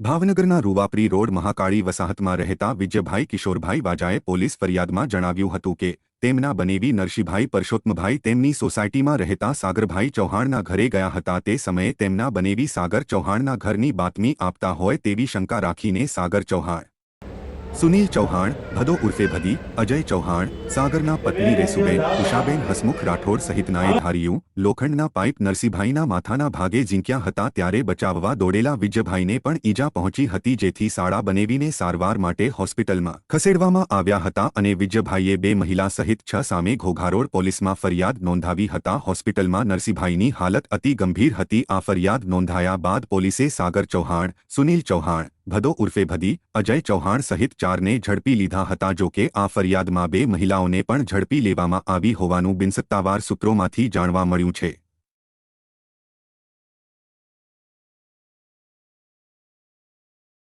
ભાવનગરના રૂવાપરી રોડ મહાકાળી વસાહતમાં રહેતા વિજયભાઈ કિશોરભાઈ વાજાએ પોલીસ ફરિયાદમાં જણાવ્યું હતું કે, તેમના બનેવી નરસિંહભાઈ પરસોત્તમભાઈ તેમની સોસાયટીમાં રહેતા સાગરભાઈ ચૌહાણના ઘરે ગયા હતા. તે સમયે તેમના બનેવી સાગર ચૌહાણના ઘરની બાતમી આપતા હોય તેવી શંકા રાખીને સાગર ચૌહાણ સુનિલ ચૌહાણ, ભદો ઉર્ફે ભદી, અજય ચૌહાણ, સાગરના પત્ની રેસુબેન, ઉષાબેન હસમુખ રાઠોડ સહિતનાએ ધાર્યું લોખંડના પાઇપ નરસિંહભાઈના માથાના ભાગે ઝીંક્યા હતા ત્યારે બચાવવા દોડેલા વિજયભાઈને પણ ઈજા પહોંચી હતી જેથી શાળા બનેવીને સારવાર માટે હોસ્પિટલમાં ખસેડવામાં આવ્યા હતા અને વિજયભાઈએ બે મહિલા સહિત છ સામે ઘોઘારોડ પોલીસમાં ફરિયાદ નોંધાવી હતા. હોસ્પિટલમાં નરસિંહભાઈની હાલત અતિ ગંભીર હતી. આ ફરિયાદ નોંધાયા બાદ પોલીસે સાગર ચૌહાણ, સુનિલ ચૌહાણ ભદો ઉર્ફે ભદી, અજય ચૌહાણ સહિત ચારને ઝડપી લીધા હતા જો કે આ ફરિયાદમાં બે મહિલાઓને પણ ઝડપી લેવામાં આવી હોવાનું બિનસત્તાવાર સૂત્રોમાંથી જાણવા મળ્યું છે.